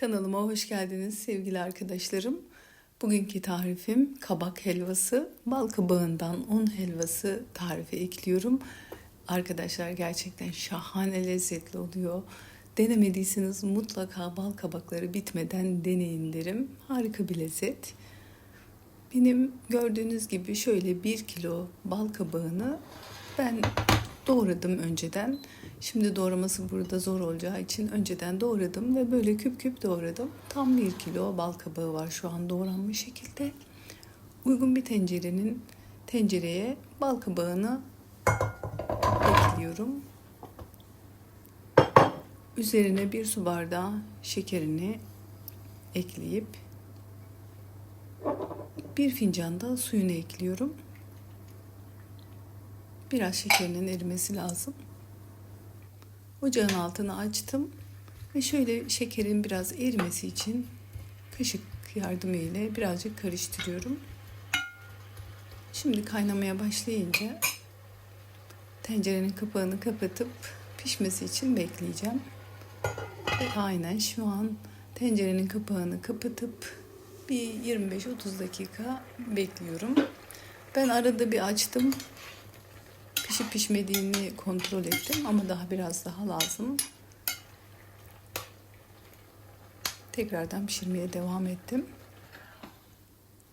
Kanalıma hoş geldiniz sevgili arkadaşlarım. Bugünkü tarifim kabak helvası, bal kabağından un helvası tarifi ekliyorum. Arkadaşlar gerçekten şahane lezzetli oluyor. Denemediyseniz mutlaka bal kabakları bitmeden deneyin derim. Harika bir lezzet. Benim gördüğünüz gibi şöyle bir kilo bal kabağını ben doğradım önceden. Şimdi doğraması burada zor olacağı için önceden doğradım ve böyle küp küp doğradım. Tam bir kilo bal kabağı var şu an doğranmış şekilde. Uygun bir tencerenin tencereye bal kabağını ekliyorum. Üzerine bir su bardağı şekerini ekleyip bir fincan da suyunu ekliyorum. Biraz şekerinin erimesi lazım. Ocağın altını açtım ve şöyle şekerin biraz erimesi için kaşık yardımıyla birazcık karıştırıyorum. Şimdi kaynamaya başlayınca tencerenin kapağını kapatıp pişmesi için bekleyeceğim. Ve aynen şu an tencerenin kapağını kapatıp bir 25-30 dakika bekliyorum. Ben arada bir açtım pişip pişmediğini kontrol ettim ama daha biraz daha lazım. Tekrardan pişirmeye devam ettim.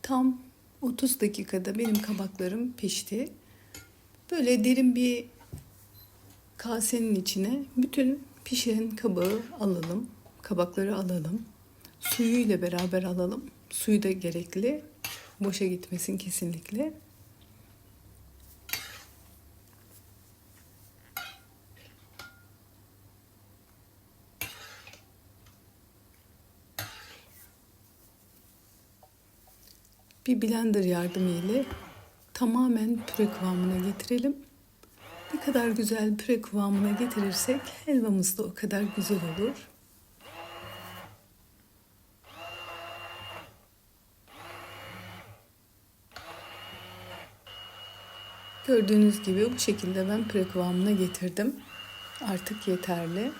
Tam 30 dakikada benim kabaklarım pişti. Böyle derin bir kasenin içine bütün pişen kabağı alalım. Kabakları alalım. Suyu ile beraber alalım. Suyu da gerekli. Boşa gitmesin kesinlikle. Bir blender yardımıyla tamamen püre kıvamına getirelim. Ne kadar güzel püre kıvamına getirirsek helvamız da o kadar güzel olur. Gördüğünüz gibi bu şekilde ben püre kıvamına getirdim. Artık yeterli.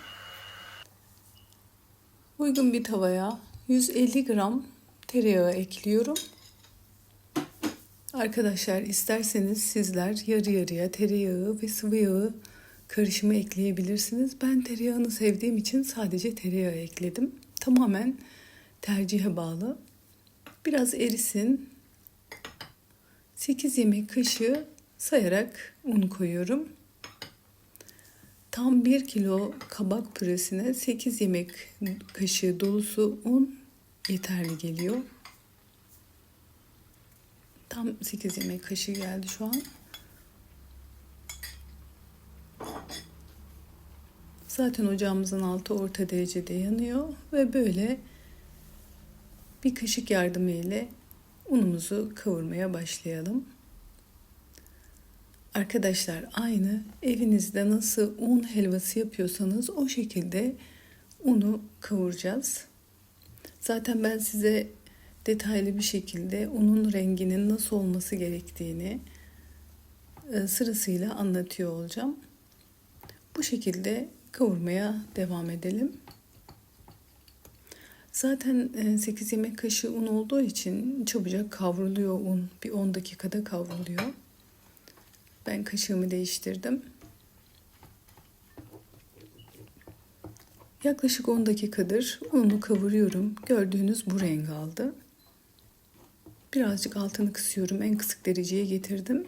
Uygun bir tavaya 150 gram tereyağı ekliyorum. Arkadaşlar isterseniz sizler yarı yarıya tereyağı ve sıvı yağı karışımı ekleyebilirsiniz. Ben tereyağını sevdiğim için sadece tereyağı ekledim. Tamamen tercihe bağlı. Biraz erisin. 8 yemek kaşığı sayarak un koyuyorum. Tam 1 kilo kabak püresine 8 yemek kaşığı dolusu un yeterli geliyor. Tam 8 yemek kaşığı geldi şu an. Zaten ocağımızın altı orta derecede yanıyor ve böyle bir kaşık yardımı ile unumuzu kavurmaya başlayalım. Arkadaşlar aynı evinizde nasıl un helvası yapıyorsanız o şekilde unu kavuracağız. Zaten ben size detaylı bir şekilde unun renginin nasıl olması gerektiğini e, sırasıyla anlatıyor olacağım. Bu şekilde kavurmaya devam edelim. Zaten 8 e, yemek kaşığı un olduğu için çabucak kavruluyor un. Bir 10 dakikada kavruluyor. Ben kaşığımı değiştirdim. Yaklaşık 10 dakikadır unu kavuruyorum. Gördüğünüz bu renk aldı. Birazcık altını kısıyorum. En kısık dereceye getirdim.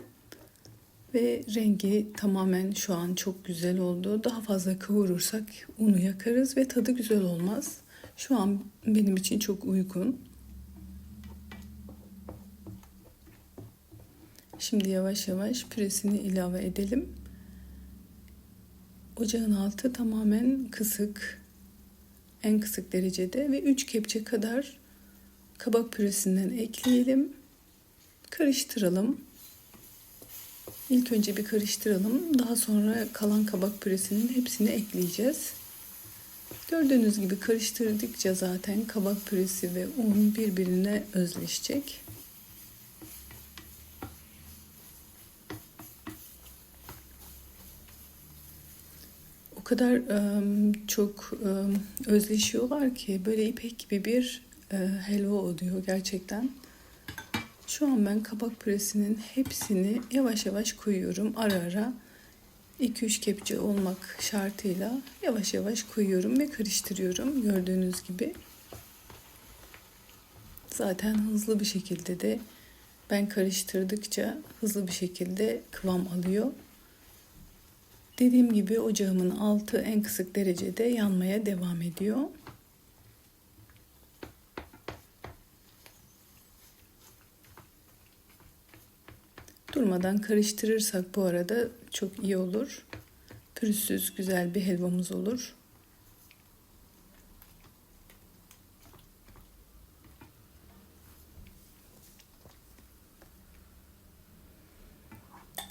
Ve rengi tamamen şu an çok güzel oldu. Daha fazla kavurursak unu yakarız ve tadı güzel olmaz. Şu an benim için çok uygun. Şimdi yavaş yavaş püresini ilave edelim. Ocağın altı tamamen kısık. En kısık derecede ve 3 kepçe kadar kabak püresinden ekleyelim. Karıştıralım. İlk önce bir karıştıralım. Daha sonra kalan kabak püresinin hepsini ekleyeceğiz. Gördüğünüz gibi karıştırdıkça zaten kabak püresi ve un birbirine özleşecek. O kadar çok özleşiyorlar ki böyle ipek gibi bir e, helva oluyor gerçekten. Şu an ben kabak püresinin hepsini yavaş yavaş koyuyorum ara ara. 2-3 kepçe olmak şartıyla yavaş yavaş koyuyorum ve karıştırıyorum gördüğünüz gibi. Zaten hızlı bir şekilde de ben karıştırdıkça hızlı bir şekilde kıvam alıyor. Dediğim gibi ocağımın altı en kısık derecede yanmaya devam ediyor. Durmadan karıştırırsak bu arada çok iyi olur. Pürüzsüz güzel bir helvamız olur.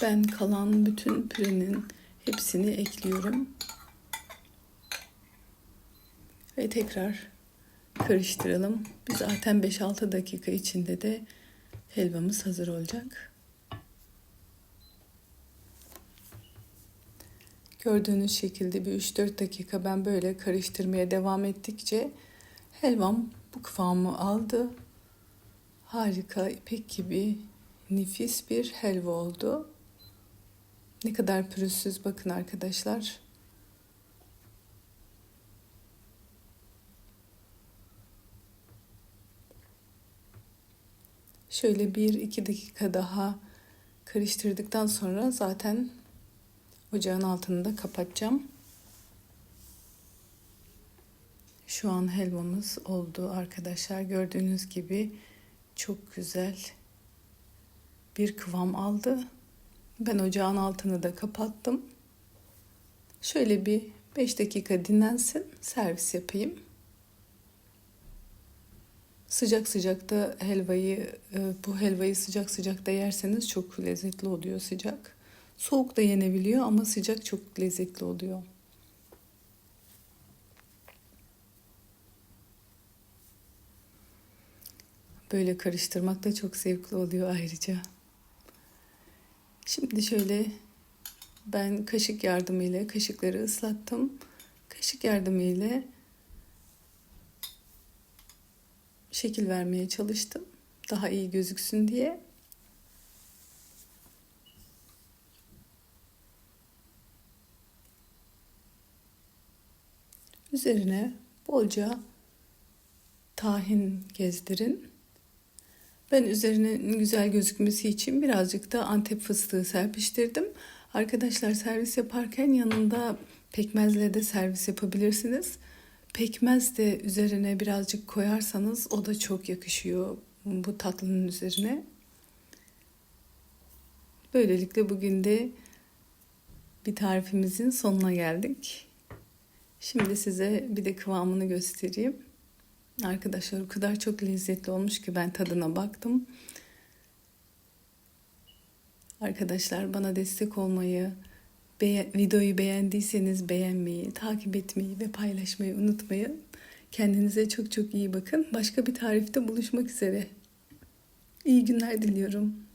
Ben kalan bütün pürenin hepsini ekliyorum. Ve tekrar karıştıralım. Zaten 5-6 dakika içinde de helvamız hazır olacak. Gördüğünüz şekilde bir 3-4 dakika ben böyle karıştırmaya devam ettikçe helvam bu kıvamı aldı. Harika, ipek gibi nefis bir helva oldu. Ne kadar pürüzsüz bakın arkadaşlar. Şöyle bir iki dakika daha karıştırdıktan sonra zaten ocağın altını da kapatacağım. Şu an helvamız oldu arkadaşlar. Gördüğünüz gibi çok güzel bir kıvam aldı. Ben ocağın altını da kapattım. Şöyle bir 5 dakika dinlensin. Servis yapayım. Sıcak sıcakta helvayı, e, bu helvayı sıcak sıcakta yerseniz çok lezzetli oluyor sıcak. Soğuk da yenebiliyor ama sıcak çok lezzetli oluyor. Böyle karıştırmak da çok zevkli oluyor ayrıca. Şimdi şöyle ben kaşık yardımıyla kaşıkları ıslattım. Kaşık yardımıyla şekil vermeye çalıştım. Daha iyi gözüksün diye. Üzerine bolca tahin gezdirin. Ben üzerinin güzel gözükmesi için birazcık da antep fıstığı serpiştirdim. Arkadaşlar servis yaparken yanında pekmezle de servis yapabilirsiniz. Pekmez de üzerine birazcık koyarsanız o da çok yakışıyor bu tatlının üzerine. Böylelikle bugün de bir tarifimizin sonuna geldik. Şimdi size bir de kıvamını göstereyim. Arkadaşlar o kadar çok lezzetli olmuş ki ben tadına baktım. Arkadaşlar bana destek olmayı, beğen, videoyu beğendiyseniz beğenmeyi, takip etmeyi ve paylaşmayı unutmayın. Kendinize çok çok iyi bakın. Başka bir tarifte buluşmak üzere. İyi günler diliyorum.